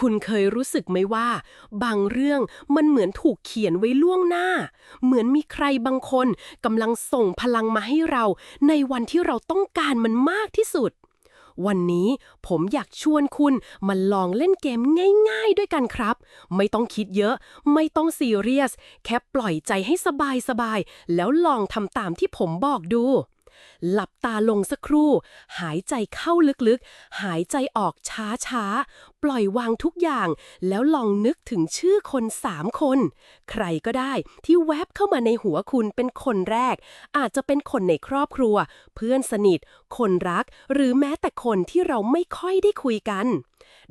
คุณเคยรู้สึกไหมว่า บางเรื่องมันเหมือนถูกเขียนไว้ล่วงหน้า เหมือนมีใครบางคนกำลังส่งพลังมาให้เรา ในวันที่เราต้องการมันมากที่สุด วันนี้ผมอยากชวนคุณมาลองเล่นเกมง่าย ๆ ด้วยกันครับ ไม่ต้องคิดเยอะ ไม่ต้องซีเรียส แค่ปล่อยใจให้สบายๆแล้วลองทำตามที่ผมบอกดู หลับตาลงสักครู่ หายใจเข้าลึกๆ หายใจออกช้าๆ ปล่อยวางทุกอย่าง แล้วลองนึกถึงชื่อคนสามคน ใครก็ได้ที่แวบเข้ามาในหัวคุณเป็นคนแรก อาจจะเป็นคนในครอบครัว เพื่อนสนิท คนรัก หรือแม้แต่คนที่เราไม่ค่อยได้คุยกัน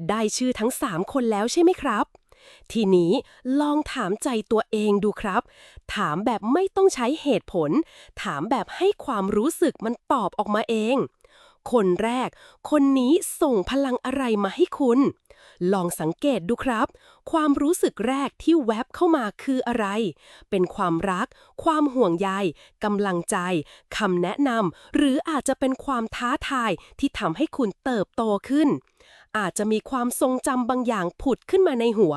ได้ชื่อทั้งสามคนแล้วใช่ไหมครับ ทีนี้ลองถามใจตัวเองดูครับ ถามแบบไม่ต้องใช้เหตุผล ถามแบบให้ความรู้สึกมันตอบออกมาเอง คนแรก คนนี้ส่งพลังอะไรมาให้คุณ ลองสังเกตดูครับ ความรู้สึกแรกที่แวบเข้ามาคืออะไร เป็นความรัก ความห่วงใยกำลังใจคำแนะนำหรืออาจจะเป็นความท้าทายที่ทำให้คุณเติบโตขึ้น อาจจะมีความทรงจำบางอย่างผุดขึ้นมาในหัว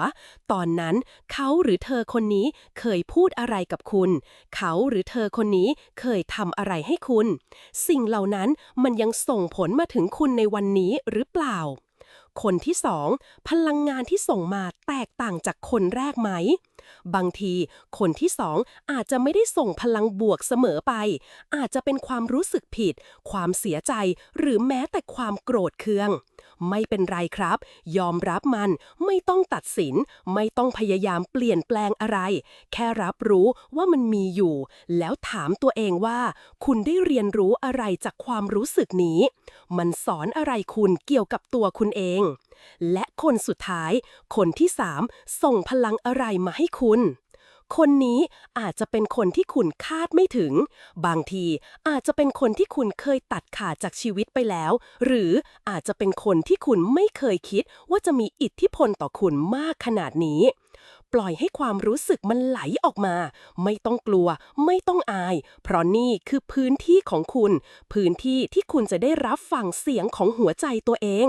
ตอนนั้นเขาหรือเธอคนนี้เคยพูดอะไรกับคุณ เขาหรือเธอคนนี้เคยทำอะไรให้คุณ สิ่งเหล่านั้นมันยังส่งผลมาถึงคุณในวันนี้หรือเปล่า คนที่สองพลังงานที่ส่งมาแตกต่างจากคนแรกไหมบางทีคนที่สองอาจจะไม่ได้ส่งพลังบวกเสมอไป อาจจะเป็นความรู้สึกผิด ความเสียใจ หรือแม้แต่ความโกรธเคือง ไม่เป็นไรครับ ยอมรับมัน ไม่ต้องตัดสิน ไม่ต้องพยายามเปลี่ยนแปลงอะไร แค่รับรู้ว่ามันมีอยู่ แล้วถามตัวเองว่า คุณได้เรียนรู้อะไรจากความรู้สึกนี้ มันสอนอะไรคุณเกี่ยวกับตัวคุณเอง และคนสุดท้าย คนที่สามส่งพลังอะไรมาให้คุณ คนนี้อาจจะเป็นคนที่คุณคาดไม่ถึง บางทีอาจจะเป็นคนที่คุณเคยตัดขาดจากชีวิตไปแล้ว หรืออาจจะเป็นคนที่คุณไม่เคยคิดว่าจะมีอิทธิพลต่อคุณมากขนาดนี้ ปล่อยให้ความรู้สึกมันไหลออกมา ไม่ต้องกลัว ไม่ต้องอาย เพราะนี่คือพื้นที่ของคุณ พื้นที่ที่คุณจะได้รับฟังเสียงของหัวใจตัวเอง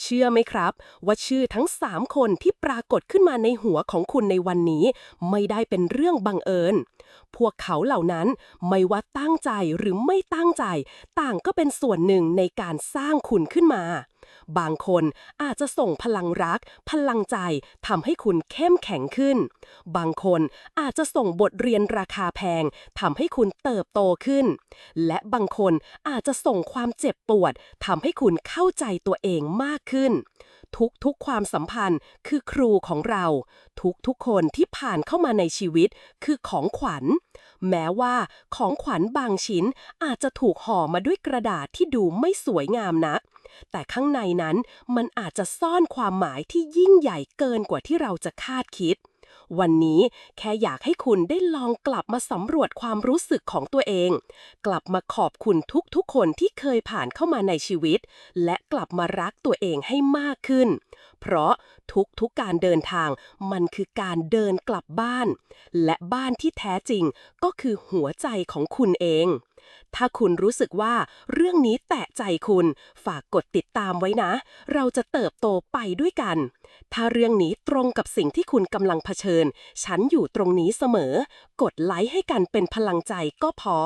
เชื่อไหมครับ ว่าชื่อทั้ง 3 คนที่ปรากฏขึ้นมาในหัวของคุณในวันนี้ ไม่ได้เป็นเรื่องบังเอิญ พวกเขาเหล่านั้นไม่ว่าตั้งใจหรือไม่ตั้งใจ ต่างก็เป็นส่วนหนึ่งในการสร้างคุณขึ้นมา บางคนอาจจะส่งพลังรัก พลังใจทำให้คุณเข้มแข็งขึ้น บางคนอาจจะส่งบทเรียนราคาแพงทำให้คุณเติบโตขึ้น และบางคนอาจจะส่งความเจ็บปวดทำให้คุณเข้าใจตัวเองมากขึ้น ทุกๆความสัมพันธ์คือครูของเรา ทุกๆคนที่ผ่านเข้ามาในชีวิตคือของขวัญ แม้ว่าของขวัญบางชิ้นอาจจะถูกห่อมาด้วยกระดาษที่ดูไม่สวยงามนัก แต่ข้างในนั้นมันอาจจะซ่อนความหมายที่ยิ่งใหญ่เกินกว่าที่เราจะคาดคิด วันนี้แค่อยากให้คุณได้ลองกลับมาสำรวจความรู้สึกของตัวเอง กลับมาขอบคุณทุกๆคนที่เคยผ่านเข้ามาในชีวิต และกลับมารักตัวเองให้มากขึ้น เพราะทุกๆการเดินทางมันคือการเดินกลับบ้าน และบ้านที่แท้จริงก็คือหัวใจของคุณเอง ถ้าคุณรู้สึกว่าเรื่องนี้แตะใจคุณ ฝากกดติดตามไว้นะ เราจะเติบโตไปด้วยกัน ถ้าเรื่องนี้ตรงกับสิ่งที่คุณกำลังเผชิญ ฉันอยู่ตรงนี้เสมอ กดไลค์ให้กันเป็นพลังใจก็พอ